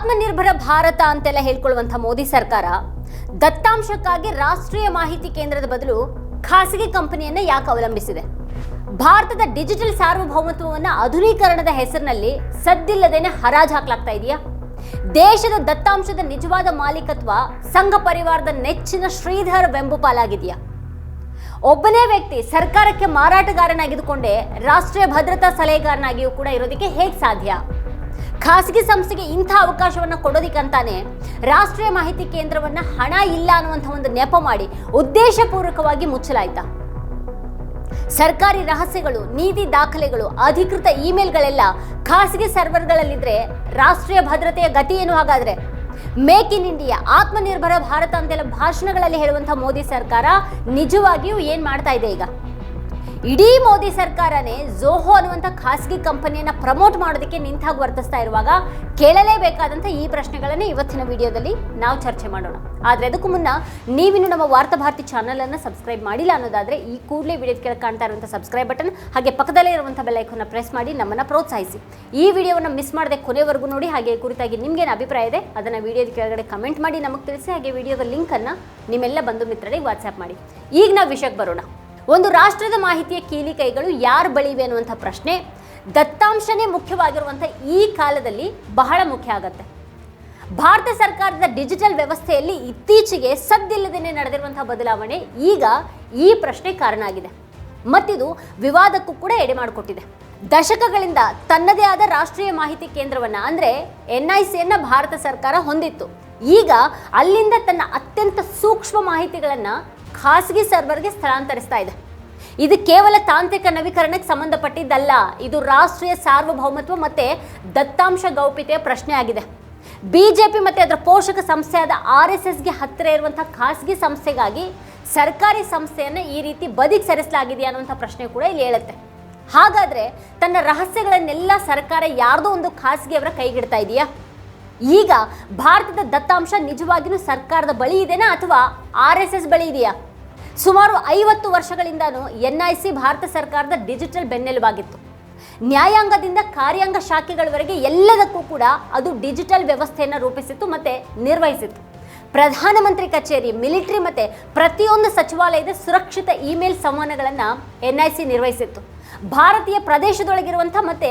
ಆತ್ಮನಿರ್ಭರ ಭಾರತ ಅಂತೆಲ್ಲ ಹೇಳ್ಕೊಳ್ಳುವಂಥ ಮೋದಿ ಸರ್ಕಾರ ದತ್ತಾಂಶಕ್ಕಾಗಿ ರಾಷ್ಟ್ರೀಯ ಮಾಹಿತಿ ಕೇಂದ್ರದ ಬದಲು ಖಾಸಗಿ ಕಂಪನಿಯನ್ನ ಯಾಕೆ ಅವಲಂಬಿಸಿದೆ? ಭಾರತದ ಡಿಜಿಟಲ್ ಸಾರ್ವಭೌಮತ್ವವನ್ನ ಆಧುನೀಕರಣದ ಹೆಸರಿನಲ್ಲಿ ಸದ್ದಿಲ್ಲದೇನೆ ಹರಾಜು ಹಾಕ್ಲಾಗ್ತಾ ಇದೆಯಾ? ದೇಶದ ದತ್ತಾಂಶದ ನಿಜವಾದ ಮಾಲೀಕತ್ವ ಸಂಘ ಪರಿವಾರದ ನೆಚ್ಚಿನ ಶ್ರೀಧರ್ ವೆಂಬುಪಾಲಾಗಿದೆಯಾ ಒಬ್ಬನೇ ವ್ಯಕ್ತಿ ಸರ್ಕಾರಕ್ಕೆ ಮಾರಾಟಗಾರನಾಗಿದ್ದುಕೊಂಡೇ ರಾಷ್ಟ್ರೀಯ ಭದ್ರತಾ ಸಲಹೆಗಾರನಾಗಿಯೂ ಕೂಡ ಇರೋದಕ್ಕೆ ಹೇಗೆ ಸಾಧ್ಯ? ಖಾಸಗಿ ಸಂಸ್ಥೆಗೆ ಇಂಥ ಅವಕಾಶವನ್ನು ಕೊಡೋದಕ್ಕಂತಾನೆ ರಾಷ್ಟ್ರೀಯ ಮಾಹಿತಿ ಕೇಂದ್ರವನ್ನು ಹಣ ಇಲ್ಲ ಅನ್ನುವಂಥ ಒಂದು ನೆಪ ಮಾಡಿ ಉದ್ದೇಶಪೂರ್ವಕವಾಗಿ ಮುಚ್ಚಲಾಯಿತ? ಸರ್ಕಾರಿ ರಹಸ್ಯಗಳು, ನೀತಿ ದಾಖಲೆಗಳು, ಅಧಿಕೃತ ಇಮೇಲ್ಗಳೆಲ್ಲ ಖಾಸಗಿ ಸರ್ವರ್ಗಳಲ್ಲಿದ್ರೆ ರಾಷ್ಟ್ರೀಯ ಭದ್ರತೆಯ ಗತಿ ಏನು ಹಾಗಾದ್ರೆ? Make in India, Atmanirbhar Bharat ಅಂತೆಲ್ಲ ಭಾಷಣಗಳಲ್ಲಿ ಹೇಳುವಂಥ ಮೋದಿ ಸರ್ಕಾರ ನಿಜವಾಗಿಯೂ ಏನು ಮಾಡ್ತಾ ಇದೆ ಈಗ? ಇಡೀ ಮೋದಿ ಸರ್ಕಾರನೇ ಝೋಹೋ ಅನ್ನುವಂಥ ಖಾಸಗಿ ಕಂಪನಿಯನ್ನು ಪ್ರಮೋಟ್ ಮಾಡೋದಕ್ಕೆ ನಿಂತಾಗ ವರ್ತಿಸ್ತಾ ಇರುವಾಗ ಕೇಳಲೇಬೇಕಾದಂಥ ಈ ಪ್ರಶ್ನೆಗಳನ್ನೇ ಇವತ್ತಿನ ವಿಡಿಯೋದಲ್ಲಿ ನಾವು ಚರ್ಚೆ ಮಾಡೋಣ. ಆದರೆ ಅದಕ್ಕೂ ಮುನ್ನ ನೀವಿನ್ನು ನಮ್ಮ ವಾರ್ತಾ ಭಾರತಿ ಚಾನಲ್ ಅನ್ನು ಸಬ್ಸ್ಕ್ರೈಬ್ ಮಾಡಿಲ್ಲ ಅನ್ನೋದಾದರೆ ಈ ಕೂಡಲೇ ವಿಡಿಯೋದ ಕೆಳಗೆ ಕಾಣ್ತಾ ಇರುವಂಥ ಸಬ್ಸ್ಕ್ರೈಬ್ ಬಟನ್ ಹಾಗೆ ಪಕ್ಕದಲ್ಲೇ ಇರುವಂಥ ಬೆಲ್ ಐಕನ್ನ ಪ್ರೆಸ್ ಮಾಡಿ ನಮ್ಮನ್ನು ಪ್ರೋತ್ಸಾಹಿಸಿ. ಈ ವಿಡಿಯೋವನ್ನು ಮಿಸ್ ಮಾಡದೆ ಕೊನೆವರೆಗೂ ನೋಡಿ, ಹಾಗೆ ಕುರಿತಾಗಿ ನಿಮಗೇನು ಅಭಿಪ್ರಾಯ ಇದೆ ಅದನ್ನು ವಿಡಿಯೋದ ಕೆಳಗಡೆ ಕಮೆಂಟ್ ಮಾಡಿ ನಮಗೆ ತಿಳಿಸಿ, ಹಾಗೆ ವಿಡಿಯೋದ ಲಿಂಕನ್ನು ನಿಮ್ಮೆಲ್ಲ ಬಂಧು ಮಿತ್ರರಿಗೆ ವಾಟ್ಸ್ಆ್ಯಪ್ ಮಾಡಿ. ಈಗ ನಾವು ವಿಷಯಕ್ಕೆ ಬರೋಣ. ಒಂದು ರಾಷ್ಟ್ರದ ಮಾಹಿತಿಯ ಕೀಲಿ ಕೈಗಳು ಯಾರು ಬಳಿವೆ ಅನ್ನುವಂಥ ಪ್ರಶ್ನೆ ದತ್ತಾಂಶನೇ ಮುಖ್ಯವಾಗಿರುವಂಥ ಈ ಕಾಲದಲ್ಲಿ ಬಹಳ ಮುಖ್ಯ ಆಗತ್ತೆ. ಭಾರತ ಸರ್ಕಾರದ ಡಿಜಿಟಲ್ ವ್ಯವಸ್ಥೆಯಲ್ಲಿ ಇತ್ತೀಚೆಗೆ ಸದ್ದಿಲ್ಲದೇ ನಡೆದಿರುವಂತಹ ಬದಲಾವಣೆ ಈಗ ಈ ಪ್ರಶ್ನೆ ಕಾರಣ ಆಗಿದೆ. ಮತ್ತಿದು ವಿವಾದಕ್ಕೂ ಕೂಡ ಎಡೆ ಮಾಡಿಕೊಟ್ಟಿದೆ. ದಶಕಗಳಿಂದ ತನ್ನದೇ ಆದ ರಾಷ್ಟ್ರೀಯ ಮಾಹಿತಿ ಕೇಂದ್ರವನ್ನ ಅಂದ್ರೆ ಎನ್ ಐ ಸಿಯನ್ನು ಭಾರತ ಸರ್ಕಾರ ಹೊಂದಿತ್ತು. ಈಗ ಅಲ್ಲಿಂದ ತನ್ನ ಅತ್ಯಂತ ಸೂಕ್ಷ್ಮ ಮಾಹಿತಿಗಳನ್ನ ಖಾಸಗಿ ಸರ್ವರ್ಗೆ ಸ್ಥಳಾಂತರಿಸ್ತಾ ಇದೆ. ಇದು ಕೇವಲ ತಾಂತ್ರಿಕ ನವೀಕರಣಕ್ಕೆ ಸಂಬಂಧಪಟ್ಟಿದ್ದಲ್ಲ, ಇದು ರಾಷ್ಟ್ರೀಯ ಸಾರ್ವಭೌಮತ್ವ ಮತ್ತೆ ದತ್ತಾಂಶ ಗೌಪ್ಯತೆಯ ಪ್ರಶ್ನೆ ಆಗಿದೆ ಬಿಜೆಪಿ ಮತ್ತೆ ಅದರ ಪೋಷಕ ಸಂಸ್ಥೆಯಾದ ಆರ್ ಎಸ್ ಎಸ್ಗೆ ಹತ್ತಿರ ಇರುವಂಥ ಖಾಸಗಿ ಸಂಸ್ಥೆಗಾಗಿ ಸರ್ಕಾರಿ ಸಂಸ್ಥೆಯನ್ನ ಈ ರೀತಿ ಬದಿಗೆ ಸರಿಸಲಾಗಿದೆಯಾ ಅನ್ನುವಂಥ ಪ್ರಶ್ನೆ ಕೂಡ ಇಲ್ಲಿ ಹೇಳುತ್ತೆ. ಹಾಗಾದ್ರೆ ತನ್ನ ರಹಸ್ಯಗಳನ್ನೆಲ್ಲ ಸರ್ಕಾರ ಯಾರ್ದೋ ಒಂದು ಖಾಸಗಿಯವರ ಕೈಗಿಡ್ತಾ ಇದೆಯಾ? ಈಗ ಭಾರತದ ದತ್ತಾಂಶ ನಿಜವಾಗಿಯೂ ಸರ್ಕಾರದ ಬಳಿ ಇದೆನಾ ಅಥವಾ ಆರ್ ಎಸ್ ಎಸ್ ಬಳಿ ಇದೆಯಾ? ಸುಮಾರು ಐವತ್ತು ವರ್ಷಗಳಿಂದನೂ ಎನ್ ಐ ಸಿ ಭಾರತ ಸರ್ಕಾರದ ಡಿಜಿಟಲ್ ಬೆನ್ನೆಲುಬಾಗಿತ್ತು. ನ್ಯಾಯಾಂಗದಿಂದ ಕಾರ್ಯಾಂಗ ಶಾಖೆಗಳವರೆಗೆ ಎಲ್ಲದಕ್ಕೂ ಕೂಡ ಅದು ಡಿಜಿಟಲ್ ವ್ಯವಸ್ಥೆಯನ್ನು ರೂಪಿಸಿತ್ತು ಮತ್ತೆ ನಿರ್ವಹಿಸಿತ್ತು. ಪ್ರಧಾನಮಂತ್ರಿ ಕಚೇರಿ, ಮಿಲಿಟರಿ ಮತ್ತೆ ಪ್ರತಿಯೊಂದು ಸಚಿವಾಲಯದ ಸುರಕ್ಷಿತ ಇಮೇಲ್ ಸಂವಹನಗಳನ್ನು ಎನ್ ಐ ಸಿ ನಿರ್ವಹಿಸಿತ್ತು. ಭಾರತೀಯ ಪ್ರದೇಶದೊಳಗಿರುವಂಥ ಮತ್ತೆ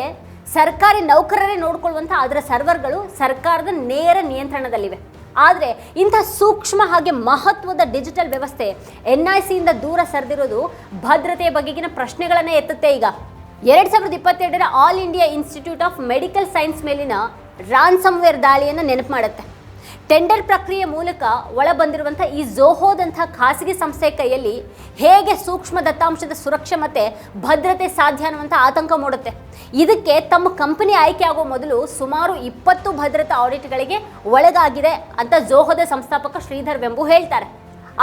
ಸರ್ಕಾರಿ ನೌಕರರೇ ನೋಡಿಕೊಳ್ಳುವಂಥ ಅದರ ಸರ್ವರ್ಗಳು ಸರ್ಕಾರದ ನೇರ ನಿಯಂತ್ರಣದಲ್ಲಿವೆ. ಆದರೆ ಇಂಥ ಸೂಕ್ಷ್ಮ ಹಾಗೆ ಮಹತ್ವದ ಡಿಜಿಟಲ್ ವ್ಯವಸ್ಥೆ ಎನ್ ಐ ಸಿಯಿಂದ ದೂರ ಸರಿದಿರೋದು ಭದ್ರತೆಯ ಬಗೆಗಿನ ಪ್ರಶ್ನೆಗಳನ್ನು ಎತ್ತುತ್ತೆ ಈಗ. ಎರಡು ಸಾವಿರದ ಇಪ್ಪತ್ತೆರಡರ All India Institute of Medical Science ಮೇಲಿನ ರಾನ್ಸಮ್ವೇರ್ ದಾಳಿಯನ್ನು ನೆನಪು ಮಾಡುತ್ತೆ. ಟೆಂಡರ್ ಪ್ರಕ್ರಿಯೆ ಮೂಲಕ ಒಳಬಂದಿರುವಂಥ ಈ ಝೋಹೋದಂಥ ಖಾಸಗಿ ಸಂಸ್ಥೆಯ ಕೈಯಲ್ಲಿ ಹೇಗೆ ಸೂಕ್ಷ್ಮ ದತ್ತಾಂಶದ ಸುರಕ್ಷೆ ಮತ್ತು ಭದ್ರತೆ ಸಾಧ್ಯ ಅನ್ನುವಂಥ ಆತಂಕ ಮೂಡುತ್ತೆ. ಇದಕ್ಕೆ ತಮ್ಮ ಕಂಪನಿ ಆಯ್ಕೆ ಆಗುವ ಮೊದಲು ಸುಮಾರು ಇಪ್ಪತ್ತು ಭದ್ರತಾ ಆಡಿಟ್ಗಳಿಗೆ ಒಳಗಾಗಿದೆ ಅಂತ ಝೋಹೋದ ಸಂಸ್ಥಾಪಕ ಶ್ರೀಧರ್ ವೆಂಬು ಹೇಳ್ತಾರೆ.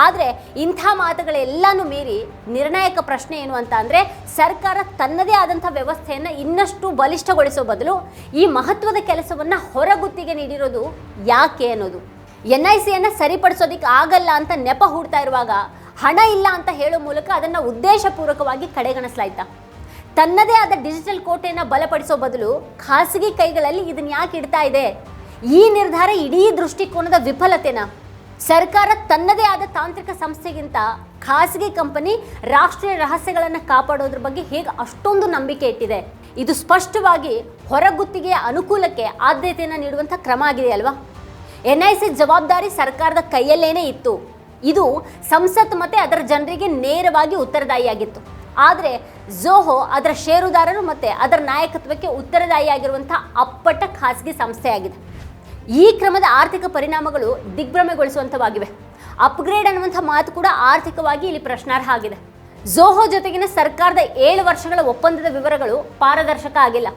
ಆದರೆ ಇಂಥ ಮಾತುಗಳೆಲ್ಲನೂ ಮೀರಿ ನಿರ್ಣಾಯಕ ಪ್ರಶ್ನೆ ಏನು ಅಂತ ಅಂದರೆ ಸರ್ಕಾರ ತನ್ನದೇ ಆದಂಥ ವ್ಯವಸ್ಥೆಯನ್ನು ಇನ್ನಷ್ಟು ಬಲಿಷ್ಠಗೊಳಿಸೋ ಬದಲು ಈ ಮಹತ್ವದ ಕೆಲಸವನ್ನು ಹೊರಗುತ್ತಿಗೆ ನೀಡಿರೋದು ಯಾಕೆ ಅನ್ನೋದು. ಎನ್ ಐ ಸಿಯನ್ನು ಸರಿಪಡಿಸೋದಕ್ಕೆ ಆಗಲ್ಲ ಅಂತ ನೆಪ ಹೂಡ್ತಾ ಇರುವಾಗ ಹಣ ಇಲ್ಲ ಅಂತ ಹೇಳೋ ಮೂಲಕ ಅದನ್ನು ಉದ್ದೇಶಪೂರ್ವಕವಾಗಿ ಕಡೆಗಣಿಸ್ಲಾಯ್ತಾ? ತನ್ನದೇ ಆದ ಡಿಜಿಟಲ್ ಕೋಟೆಯನ್ನು ಬಲಪಡಿಸೋ ಬದಲು ಖಾಸಗಿ ಕೈಗಳಲ್ಲಿ ಇದನ್ನ ಯಾಕೆ ಇಡ್ತಾ ಇದೆ? ಈ ನಿರ್ಧಾರ ಇಡೀ ದೃಷ್ಟಿಕೋನದ ವಿಫಲತೆನಾ? ಸರ್ಕಾರ ತನ್ನದೇ ಆದ ತಾಂತ್ರಿಕ ಸಂಸ್ಥೆಗಿಂತ ಖಾಸಗಿ ಕಂಪನಿ ರಾಷ್ಟ್ರೀಯ ರಹಸ್ಯಗಳನ್ನು ಕಾಪಾಡೋದ್ರ ಬಗ್ಗೆ ಹೇಗೆ ಅಷ್ಟೊಂದು ನಂಬಿಕೆ ಇಟ್ಟಿದೆ. ಇದು ಸ್ಪಷ್ಟವಾಗಿ ಹೊರಗುತ್ತಿಗೆಯ ಅನುಕೂಲಕ್ಕೆ ಆದ್ಯತೆಯನ್ನು ನೀಡುವಂಥ ಕ್ರಮ ಆಗಿದೆ ಅಲ್ವಾ? ಎನ್ ಐ ಸಿ ಜವಾಬ್ದಾರಿ ಸರ್ಕಾರದ ಕೈಯಲ್ಲೇನೇ ಇತ್ತು. ಇದು ಸಂಸತ್ ಮತ್ತು ಅದರ ಜನರಿಗೆ ನೇರವಾಗಿ ಉತ್ತರದಾಯಿಯಾಗಿತ್ತು. ಆದರೆ ಜೋಹೋ ಅದರ ಷೇರುದಾರರು ಮತ್ತು ಅದರ ನಾಯಕತ್ವಕ್ಕೆ ಉತ್ತರದಾಯಿಯಾಗಿರುವಂಥ ಅಪ್ಪಟ ಖಾಸಗಿ ಸಂಸ್ಥೆಯಾಗಿದೆ. ಈ ಕ್ರಮದ ಆರ್ಥಿಕ ಪರಿಣಾಮಗಳು ದಿಗ್ಭ್ರಮೆಗೊಳಿಸುವಂಥವಾಗಿವೆ ಅಪ್ಗ್ರೇಡ್ ಅನ್ನುವಂಥ ಮಾತು ಕೂಡ ಆರ್ಥಿಕವಾಗಿ ಇಲ್ಲಿ ಪ್ರಶ್ನಾರ್ಹ ಆಗಿದೆ. ಝೋಹೋ ಜೊತೆಗಿನ ಸರ್ಕಾರದ ಏಳು ವರ್ಷಗಳ ಒಪ್ಪಂದದ ವಿವರಗಳು ಪಾರದರ್ಶಕ ಆಗಿಲ್ಲ.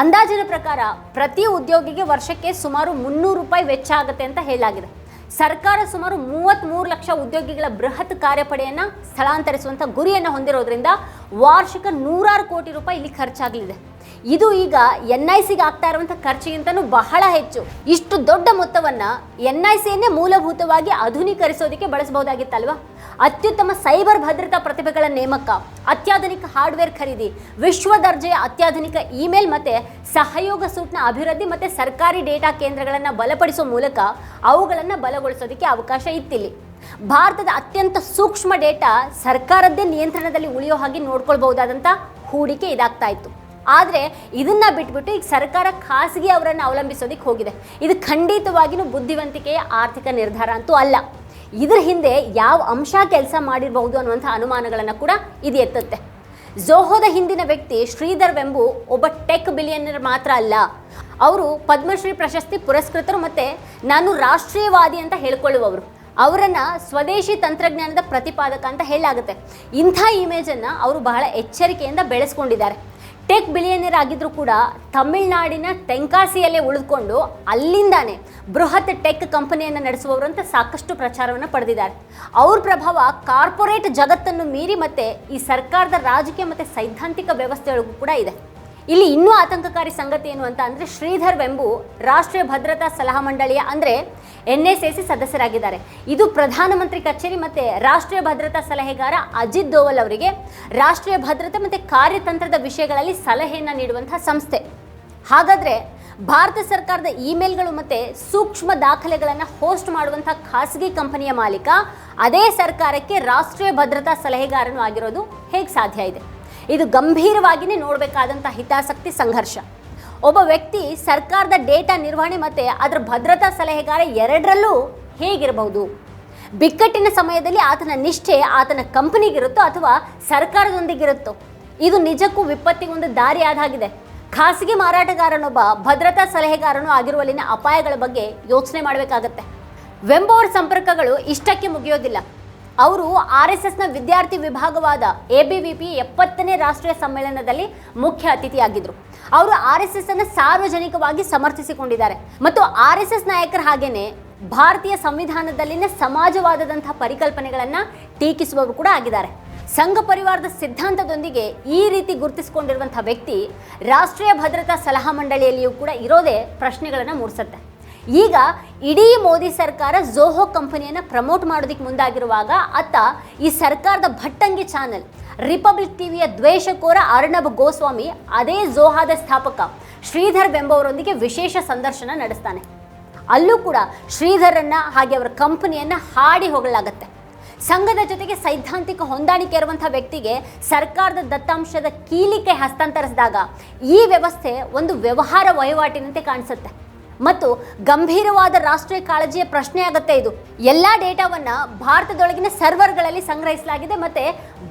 ಅಂದಾಜಿನ ಪ್ರಕಾರ ಪ್ರತಿ ಉದ್ಯೋಗಿಗೆ ವರ್ಷಕ್ಕೆ ಸುಮಾರು ಮುನ್ನೂರು ರೂಪಾಯಿ ವೆಚ್ಚ ಆಗುತ್ತೆ ಅಂತ ಹೇಳಲಾಗಿದೆ. ಸರ್ಕಾರ ಸುಮಾರು ಮೂವತ್ತ್ಮೂರು ಲಕ್ಷ ಉದ್ಯೋಗಿಗಳ ಬೃಹತ್ ಕಾರ್ಯಪಡೆಯನ್ನು ಸ್ಥಳಾಂತರಿಸುವಂಥ ಗುರಿಯನ್ನು ಹೊಂದಿರೋದ್ರಿಂದ ವಾರ್ಷಿಕ ನೂರಾರು ಕೋಟಿ ರೂಪಾಯಿ ಇಲ್ಲಿ ಖರ್ಚಾಗಲಿದೆ. ಇದು ಈಗ ಎನ್ ಐ ಸಿಗೆ ಆಗ್ತಾ ಇರುವಂಥ ಖರ್ಚಿಗಿಂತನೂ ಬಹಳ ಹೆಚ್ಚು. ಇಷ್ಟು ದೊಡ್ಡ ಮೊತ್ತವನ್ನ ಎನ್ ಐ ಸಿಯನ್ನೇ ಮೂಲಭೂತವಾಗಿ ಆಧುನೀಕರಿಸೋದಕ್ಕೆ ಬಳಸಬಹುದಾಗಿತ್ತಲ್ವಾ? ಅತ್ಯುತ್ತಮ ಸೈಬರ್ ಭದ್ರತಾ ಪ್ರತಿಭೆಗಳ ನೇಮಕ, ಅತ್ಯಾಧುನಿಕ ಹಾರ್ಡ್ವೇರ್ ಖರೀದಿ, ವಿಶ್ವ ದರ್ಜೆಯ ಅತ್ಯಾಧುನಿಕ ಇಮೇಲ್ ಮತ್ತೆ ಸಹಯೋಗ ಸೂಟ್ನ ಅಭಿವೃದ್ಧಿ ಮತ್ತೆ ಸರ್ಕಾರಿ ಡೇಟಾ ಕೇಂದ್ರಗಳನ್ನು ಬಲಪಡಿಸುವ ಮೂಲಕ ಅವುಗಳನ್ನು ಬಲಗೊಳಿಸೋದಕ್ಕೆ ಅವಕಾಶ ಇತ್ತಿಲ್ಲಿ. ಭಾರತದ ಅತ್ಯಂತ ಸೂಕ್ಷ್ಮ ಡೇಟಾ ಸರ್ಕಾರದ್ದೇ ನಿಯಂತ್ರಣದಲ್ಲಿ ಉಳಿಯೋ ಹಾಗೆ ನೋಡ್ಕೊಳ್ಬಹುದಾದಂಥ ಹೂಡಿಕೆ ಇದಾಗ್ತಾ ಇತ್ತು. ಆದರೆ ಇದನ್ನು ಬಿಟ್ಬಿಟ್ಟು ಈಗ ಸರ್ಕಾರ ಖಾಸಗಿ ಅವರನ್ನು ಅವಲಂಬಿಸೋದಕ್ಕೆ ಹೋಗಿದೆ. ಇದು ಖಂಡಿತವಾಗಿಯೂ ಬುದ್ಧಿವಂತಿಕೆಯ ಆರ್ಥಿಕ ನಿರ್ಧಾರ ಅಂತೂ ಅಲ್ಲ. ಇದರ ಹಿಂದೆ ಯಾವ ಅಂಶ ಕೆಲಸ ಮಾಡಿರಬಹುದು ಅನ್ನುವಂಥ ಅನುಮಾನಗಳನ್ನು ಕೂಡ ಇದು ಎತ್ತುತ್ತೆ. ಝೋಹೋದ ಹಿಂದಿನ ವ್ಯಕ್ತಿ ಶ್ರೀಧರ್ ವೆಂಬು ಒಬ್ಬ ಟೆಕ್ ಬಿಲಿಯನರ್ ಮಾತ್ರ ಅಲ್ಲ. ಅವರು ಪದ್ಮಶ್ರೀ ಪ್ರಶಸ್ತಿ ಪುರಸ್ಕೃತರು ಮತ್ತು ನಾನು ರಾಷ್ಟ್ರೀಯವಾದಿ ಅಂತ ಹೇಳ್ಕೊಳ್ಳುವವರು. ಅವರನ್ನು ಸ್ವದೇಶಿ ತಂತ್ರಜ್ಞಾನದ ಪ್ರತಿಪಾದಕ ಅಂತ ಹೇಳಲಾಗುತ್ತೆ. ಇಂಥ ಇಮೇಜನ್ನು ಅವರು ಬಹಳ ಎಚ್ಚರಿಕೆಯಿಂದ ಬೆಳೆಸ್ಕೊಂಡಿದ್ದಾರೆ. ಟೆಕ್ ಬಿಲಿಯನರ್ ಆಗಿದ್ರು ಕೂಡ ತಮಿಳುನಾಡಿನ ತೆಂಕಾಸಿಯಲ್ಲೇ ಉಳಿದುಕೊಂಡು ಅಲ್ಲಿಂದಾನೆ ಬೃಹತ್ ಟೆಕ್ ಕಂಪನಿಯನ್ನು ನಡೆಸುವವರು ಅಂತ ಸಾಕಷ್ಟು ಪ್ರಚಾರವನ್ನು ಪಡೆದಿದ್ದಾರೆ. ಅವ್ರ ಪ್ರಭಾವ ಕಾರ್ಪೊರೇಟ್ ಜಗತ್ತನ್ನು ಮೀರಿ ಮತ್ತೆ ಈ ಸರ್ಕಾರದ ರಾಜಕೀಯ ಮತ್ತು ಸೈದ್ಧಾಂತಿಕ ವ್ಯವಸ್ಥೆಯೊಳಗೂ ಕೂಡ ಇದೆ. ಇಲ್ಲಿ ಇನ್ನೂ ಆತಂಕಕಾರಿ ಸಂಗತಿ ಏನು ಅಂತ ಅಂದರೆ ಶ್ರೀಧರ್ ವೆಂಬು ರಾಷ್ಟ್ರೀಯ ಭದ್ರತಾ ಸಲಹಾ ಮಂಡಳಿಯ ಅಂದರೆ ಎನ್ ಎಸ್ ಎ ಸದಸ್ಯರಾಗಿದ್ದಾರೆ. ಇದು ಪ್ರಧಾನಮಂತ್ರಿ ಕಚೇರಿ ಮತ್ತು ರಾಷ್ಟ್ರೀಯ ಭದ್ರತಾ ಸಲಹೆಗಾರ ಅಜಿತ್ ದೋವಲ್ ಅವರಿಗೆ ರಾಷ್ಟ್ರೀಯ ಭದ್ರತೆ ಮತ್ತು ಕಾರ್ಯತಂತ್ರದ ವಿಷಯಗಳಲ್ಲಿ ಸಲಹೆಯನ್ನು ನೀಡುವಂತಹ ಸಂಸ್ಥೆ. ಹಾಗಾದರೆ ಭಾರತ ಸರ್ಕಾರದ ಇಮೇಲ್ಗಳು ಮತ್ತು ಸೂಕ್ಷ್ಮ ದಾಖಲೆಗಳನ್ನು ಹೋಸ್ಟ್ ಮಾಡುವಂಥ ಖಾಸಗಿ ಕಂಪನಿಯ ಮಾಲೀಕ, ಅದೇ ಸರ್ಕಾರಕ್ಕೆ ರಾಷ್ಟ್ರೀಯ ಭದ್ರತಾ ಸಲಹೆಗಾರನು ಆಗಿರೋದು ಹೇಗೆ ಸಾಧ್ಯ ಇದೆ? ಇದು ಗಂಭೀರವಾಗಿಯೇ ನೋಡಬೇಕಾದಂಥ ಹಿತಾಸಕ್ತಿ ಸಂಘರ್ಷ. ಒಬ್ಬ ವ್ಯಕ್ತಿ ಸರ್ಕಾರದ ಡೇಟಾ ನಿರ್ವಹಣೆ ಮತ್ತು ಅದರ ಭದ್ರತಾ ಸಲಹೆಗಾರ ಎರಡರಲ್ಲೂ ಹೇಗಿರಬಹುದು? ಬಿಕ್ಕಟ್ಟಿನ ಸಮಯದಲ್ಲಿ ಆತನ ನಿಷ್ಠೆ ಆತನ ಕಂಪನಿಗಿರುತ್ತೋ ಅಥವಾ ಸರ್ಕಾರದೊಂದಿಗಿರುತ್ತೋ? ಇದು ನಿಜಕ್ಕೂ ವಿಪತ್ತಿಗೊಂದು ದಾರಿ ಆದಾಗಿದೆ ಖಾಸಗಿ ಮಾರಾಟಗಾರನೊಬ್ಬ ಭದ್ರತಾ ಸಲಹೆಗಾರನು ಆಗಿರುವಲ್ಲಿನ ಅಪಾಯಗಳ ಬಗ್ಗೆ ಯೋಚನೆ ಮಾಡಬೇಕಾಗತ್ತೆ. ವೆಂಬೋರ್ ಸಂಪರ್ಕಗಳು ಇಷ್ಟಕ್ಕೆ ಮುಗಿಯೋದಿಲ್ಲ. ಅವರು ಆರ್ ಎಸ್ ಎಸ್ನ ವಿದ್ಯಾರ್ಥಿ ವಿಭಾಗವಾದ ಎ ಬಿ ವಿ ಪಿ ಎಪ್ಪತ್ತನೇ ರಾಷ್ಟ್ರೀಯ ಸಮ್ಮೇಳನದಲ್ಲಿ ಮುಖ್ಯ ಅತಿಥಿಯಾಗಿದ್ದರು. ಅವರು ಆರ್ ಎಸ್ ಎಸ್ ಅನ್ನು ಸಾರ್ವಜನಿಕವಾಗಿ ಸಮರ್ಥಿಸಿಕೊಂಡಿದ್ದಾರೆ. ಮತ್ತು ಆರ್ ಎಸ್ ಎಸ್ ನಾಯಕರ ಹಾಗೇನೆ ಭಾರತೀಯ ಸಂವಿಧಾನದಲ್ಲಿನ ಸಮಾಜವಾದದಂತಹ ಪರಿಕಲ್ಪನೆಗಳನ್ನು ಟೀಕಿಸುವವರು ಕೂಡ ಆಗಿದ್ದಾರೆ. ಸಂಘ ಪರಿವಾರದ ಸಿದ್ಧಾಂತದೊಂದಿಗೆ ಈ ರೀತಿ ಗುರುತಿಸಿಕೊಂಡಿರುವಂಥ ವ್ಯಕ್ತಿ ರಾಷ್ಟ್ರೀಯ ಭದ್ರತಾ ಸಲಹಾ ಮಂಡಳಿಯಲ್ಲಿಯೂ ಕೂಡ ಇರೋದೇ ಪ್ರಶ್ನೆಗಳನ್ನು ಮೂಡಿಸುತ್ತೆ. ಈಗ ಇಡೀ ಮೋದಿ ಸರ್ಕಾರ ಝೋಹೋ ಕಂಪನಿಯನ್ನು ಪ್ರಮೋಟ್ ಮಾಡೋದಕ್ಕೆ ಮುಂದಾಗಿರುವಾಗ ಅತ್ತ ಈ ಸರ್ಕಾರದ ಭಟ್ಟಂಗಿ ಚಾನೆಲ್ ರಿಪಬ್ಲಿಕ್ ಟಿವಿಯ ದ್ವೇಷಕೋರ ಅರ್ಣಬ್ ಗೋಸ್ವಾಮಿ ಅದೇ ಝೋಹಾದ ಸ್ಥಾಪಕ ಶ್ರೀಧರ್ ಬೆಂಬವರೊಂದಿಗೆ ವಿಶೇಷ ಸಂದರ್ಶನ ನಡೆಸ್ತಾನೆ. ಅಲ್ಲೂ ಕೂಡ ಶ್ರೀಧರನ್ನ ಹಾಗೆ ಅವರ ಕಂಪನಿಯನ್ನು ಹಾಡಿ ಹೋಗಲಾಗತ್ತೆ ಸಂಘದ ಜೊತೆಗೆ ಸೈದ್ಧಾಂತಿಕ ಹೊಂದಾಣಿಕೆ ಇರುವಂಥ ವ್ಯಕ್ತಿಗೆ ಸರ್ಕಾರದ ದತ್ತಾಂಶದ ಕೀಲಿಕೆ ಹಸ್ತಾಂತರಿಸಿದಾಗ ಈ ವ್ಯವಸ್ಥೆ ಒಂದು ವ್ಯವಹಾರ ವಹಿವಾಟಿನಂತೆ ಕಾಣಿಸುತ್ತೆ. ಮತ್ತು ಗಂಭೀರವಾದ ರಾಷ್ಟ್ರೀಯ ಕಾಳಜಿಯ ಪ್ರಶ್ನೆ ಆಗುತ್ತೆ ಇದು. ಎಲ್ಲ ಡೇಟಾವನ್ನ ಭಾರತದೊಳಗಿನ ಸರ್ವರ್ಗಳಲ್ಲಿ ಸಂಗ್ರಹಿಸಲಾಗಿದೆ ಮತ್ತೆ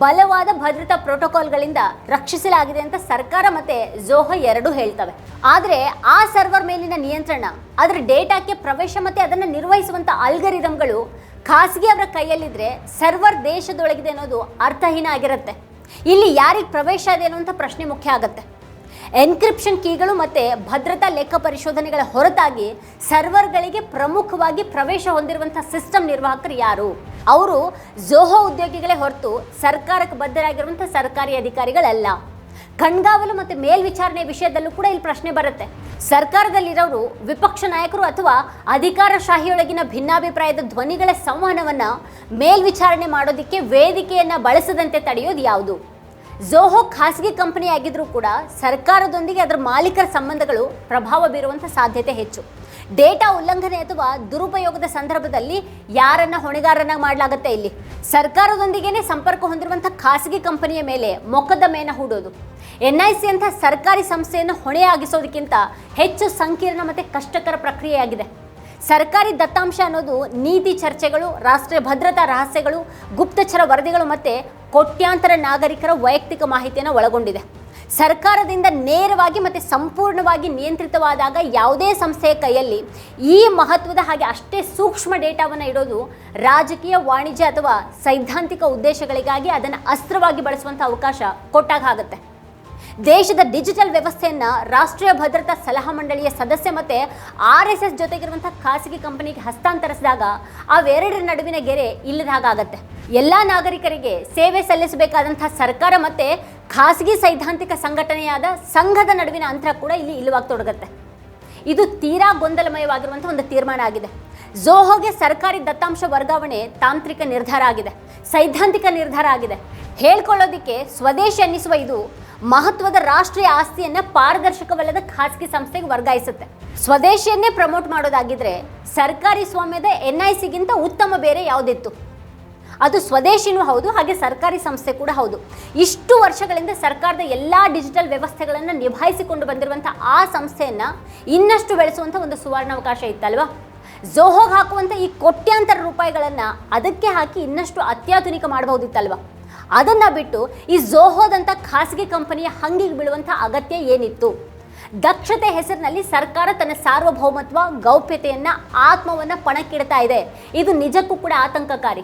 ಬಲವಾದ ಭದ್ರತಾ ಪ್ರೋಟೋಕಾಲ್ಗಳಿಂದ ರಕ್ಷಿಸಲಾಗಿದೆ ಅಂತ ಸರ್ಕಾರ ಮತ್ತೆ ಜೋಹ ಎರಡೂ ಹೇಳ್ತವೆ. ಆದರೆ ಆ ಸರ್ವರ್ ಮೇಲಿನ ನಿಯಂತ್ರಣ, ಅದರ ಡೇಟಾಕ್ಕೆ ಪ್ರವೇಶ ಮತ್ತೆ ಅದನ್ನು ನಿರ್ವಹಿಸುವಂತ ಅಲ್ಗರಿದಮ್ಗಳು ಖಾಸಗಿ ಅವರ ಕೈಯಲ್ಲಿದ್ರೆ ಸರ್ವರ್ ದೇಶದೊಳಗಿದೆ ಅನ್ನೋದು ಅರ್ಥಹೀನ ಆಗಿರುತ್ತೆ. ಇಲ್ಲಿ ಯಾರಿಗೆ ಪ್ರವೇಶ ಇದೆ ಅನ್ನುವಂಥ ಪ್ರಶ್ನೆ ಮುಖ್ಯ ಆಗುತ್ತೆ. ಎನ್ಕ್ರಿಪ್ಷನ್ ಕೀಗಳು ಮತ್ತು ಭದ್ರತಾ ಲೆಕ್ಕ ಪರಿಶೋಧನೆಗಳ ಹೊರತಾಗಿ ಸರ್ವರ್ಗಳಿಗೆ ಪ್ರಮುಖವಾಗಿ ಪ್ರವೇಶ ಹೊಂದಿರುವಂಥ ಸಿಸ್ಟಮ್ ನಿರ್ವಾಹಕರು ಯಾರು? ಅವರು ಜೋಹೋ ಉದ್ಯೋಗಿಗಳೇ ಹೊರತು ಸರ್ಕಾರಕ್ಕೆ ಬದ್ಧರಾಗಿರುವಂಥ ಸರ್ಕಾರಿ ಅಧಿಕಾರಿಗಳಲ್ಲ. ಕಣ್ಗಾವಲು ಮತ್ತು ಮೇಲ್ವಿಚಾರಣೆ ವಿಷಯದಲ್ಲೂ ಕೂಡ ಇಲ್ಲಿ ಪ್ರಶ್ನೆ ಬರುತ್ತೆ. ಸರ್ಕಾರದಲ್ಲಿರೋರು ವಿಪಕ್ಷ ನಾಯಕರು ಅಥವಾ ಅಧಿಕಾರಶಾಹಿಯೊಳಗಿನ ಭಿನ್ನಾಭಿಪ್ರಾಯದ ಧ್ವನಿಗಳ ಸಂವಹನವನ್ನು ಮೇಲ್ವಿಚಾರಣೆ ಮಾಡೋದಕ್ಕೆ ವೇದಿಕೆಯನ್ನು ಬಳಸದಂತೆ ತಡೆಯೋದು ಯಾವುದು? ಝೋಹೋ ಖಾಸಗಿ ಕಂಪನಿ ಆಗಿದ್ರೂ ಕೂಡ ಸರ್ಕಾರದೊಂದಿಗೆ ಅದರ ಮಾಲೀಕರ ಸಂಬಂಧಗಳು ಪ್ರಭಾವ ಬೀರುವಂಥ ಸಾಧ್ಯತೆ ಹೆಚ್ಚು. ಡೇಟಾ ಉಲ್ಲಂಘನೆ ಅಥವಾ ದುರುಪಯೋಗದ ಸಂದರ್ಭದಲ್ಲಿ ಯಾರನ್ನ ಹೊಣೆಗಾರನ ಮಾಡಲಾಗುತ್ತೆ ಇಲ್ಲಿ? ಸರ್ಕಾರದೊಂದಿಗೇನೆ ಸಂಪರ್ಕ ಹೊಂದಿರುವಂಥ ಖಾಸಗಿ ಕಂಪನಿಯ ಮೇಲೆ ಮೊಕದ್ದಮೆಯನ್ನು ಹೂಡೋದು. ಎನ್ ಐ ಸಿ ಅಂತ ಸರ್ಕಾರಿ ಸಂಸ್ಥೆಯನ್ನು ಹೊಣೆಯಾಗಿಸೋದಕ್ಕಿಂತ ಹೆಚ್ಚು ಸಂಕೀರ್ಣ ಮತ್ತು ಕಷ್ಟಕರ ಪ್ರಕ್ರಿಯೆಯಾಗಿದೆ. ಸರ್ಕಾರಿ ದತ್ತಾಂಶ ಅನ್ನೋದು ನೀತಿ ಚರ್ಚೆಗಳು, ರಾಷ್ಟ್ರೀಯ ಭದ್ರತಾ ರಹಸ್ಯಗಳು, ಗುಪ್ತಚರ ವರದಿಗಳು ಮತ್ತು ಕೋಟ್ಯಾಂತರ ನಾಗರಿಕರ ವೈಯಕ್ತಿಕ ಮಾಹಿತಿಯನ್ನು ಒಳಗೊಂಡಿದೆ. ಸರ್ಕಾರದಿಂದ ನೇರವಾಗಿ ಮತ್ತು ಸಂಪೂರ್ಣವಾಗಿ ನಿಯಂತ್ರಿತವಾದಾಗ ಯಾವುದೇ ಸಂಸ್ಥೆಯ ಕೈಯಲ್ಲಿ ಈ ಮಹತ್ವದ ಹಾಗೆ ಅಷ್ಟೇ ಸೂಕ್ಷ್ಮ ಡೇಟಾವನ್ನು ಇಡೋದು ರಾಜಕೀಯ, ವಾಣಿಜ್ಯ ಅಥವಾ ಸೈದ್ಧಾಂತಿಕ ಉದ್ದೇಶಗಳಿಗಾಗಿ ಅದನ್ನು ಅಸ್ತ್ರವಾಗಿ ಬಳಸುವಂಥ ಅವಕಾಶ ಕೊಟ್ಟಾಗ ಆಗುತ್ತೆ. ದೇಶದ ಡಿಜಿಟಲ್ ವ್ಯವಸ್ಥೆಯನ್ನು ರಾಷ್ಟ್ರೀಯ ಭದ್ರತಾ ಸಲಹಾ ಮಂಡಳಿಯ ಸದಸ್ಯ ಮತ್ತೆ ಆರ್ ಎಸ್ ಎಸ್ ಜೊತೆಗಿರುವಂತಹ ಖಾಸಗಿ ಕಂಪನಿಗೆ ಹಸ್ತಾಂತರಿಸಿದಾಗ ಅವೆರಡರ ನಡುವಿನ ಗೆರೆ ಇಲ್ಲದ ಹಾಗಾಗತ್ತೆ ಎಲ್ಲ ನಾಗರಿಕರಿಗೆ ಸೇವೆ ಸಲ್ಲಿಸಬೇಕಾದಂತಹ ಸರ್ಕಾರ ಮತ್ತೆ ಖಾಸಗಿ ಸೈದ್ಧಾಂತಿಕ ಸಂಘಟನೆಯಾದ ಸಂಘದ ನಡುವಿನ ಅಂತರ ಕೂಡ ಇಲ್ಲಿ ಇಲ್ಲವಾಗಿ ತೊಡಗುತ್ತೆ. ಇದು ತೀರಾ ಗೊಂದಲಮಯವಾಗಿರುವಂಥ ಒಂದು ತೀರ್ಮಾನ ಆಗಿದೆ. ಝೋಹೋಗೆ ಸರ್ಕಾರಿ ದತ್ತಾಂಶ ವರ್ಗಾವಣೆ ತಾಂತ್ರಿಕ ನಿರ್ಧಾರ ಆಗಿದೆ, ಸೈದ್ಧಾಂತಿಕ ನಿರ್ಧಾರ ಆಗಿದೆ. ಹೇಳ್ಕೊಳ್ಳೋದಿಕ್ಕೆ ಸ್ವದೇಶಿ ಅನ್ನಿಸುವ ಇದು ಮಹತ್ವದ ರಾಷ್ಟ್ರೀಯ ಆಸ್ತಿಯನ್ನ ಪಾರದರ್ಶಕವಲ್ಲದ ಖಾಸಗಿ ಸಂಸ್ಥೆಗೆ ವರ್ಗಾಯಿಸುತ್ತೆ. ಸ್ವದೇಶಿಯನ್ನೇ ಪ್ರಮೋಟ್ ಮಾಡೋದಾಗಿದ್ರೆ ಸರ್ಕಾರಿ ಸ್ವಾಮ್ಯದ ಎನ್ ಐ ಸಿಗಿಂತ ಉತ್ತಮ ಬೇರೆ ಯಾವುದಿತ್ತು? ಅದು ಸ್ವದೇಶಿನೂ ಹೌದು, ಹಾಗೆ ಸರ್ಕಾರಿ ಸಂಸ್ಥೆ ಕೂಡ ಹೌದು. ಇಷ್ಟು ವರ್ಷಗಳಿಂದ ಸರ್ಕಾರದ ಎಲ್ಲ ಡಿಜಿಟಲ್ ವ್ಯವಸ್ಥೆಗಳನ್ನು ನಿಭಾಯಿಸಿಕೊಂಡು ಬಂದಿರುವಂಥ ಆ ಸಂಸ್ಥೆಯನ್ನು ಇನ್ನಷ್ಟು ಬೆಳೆಸುವಂಥ ಒಂದು ಸುವರ್ಣಾವಕಾಶ ಇತ್ತಲ್ವಾ? ಝೋಹೋಗ್ ಹಾಕುವಂಥ ಈ ಕೋಟ್ಯಾಂತರ ರೂಪಾಯಿಗಳನ್ನು ಅದಕ್ಕೆ ಹಾಕಿ ಇನ್ನಷ್ಟು ಅತ್ಯಾಧುನಿಕ ಮಾಡಬಹುದಿತ್ತಲ್ವ? ಅದನ್ನು ಬಿಟ್ಟು ಈ ಝೋಹೋದಂಥ ಖಾಸಗಿ ಕಂಪನಿಯ ಹಂಗಿಗೆ ಬೀಳುವಂಥ ಅಗತ್ಯ ಏನಿತ್ತು? ದಕ್ಷತೆ ಹೆಸರಿನಲ್ಲಿ ಸರ್ಕಾರ ತನ್ನ ಸಾರ್ವಭೌಮತ್ವ, ಗೌಪ್ಯತೆಯನ್ನು, ಆತ್ಮವನ್ನು ಪಣಕ್ಕಿಡ್ತಾ ಇದೆ. ಇದು ನಿಜಕ್ಕೂ ಕೂಡ ಆತಂಕಕಾರಿ.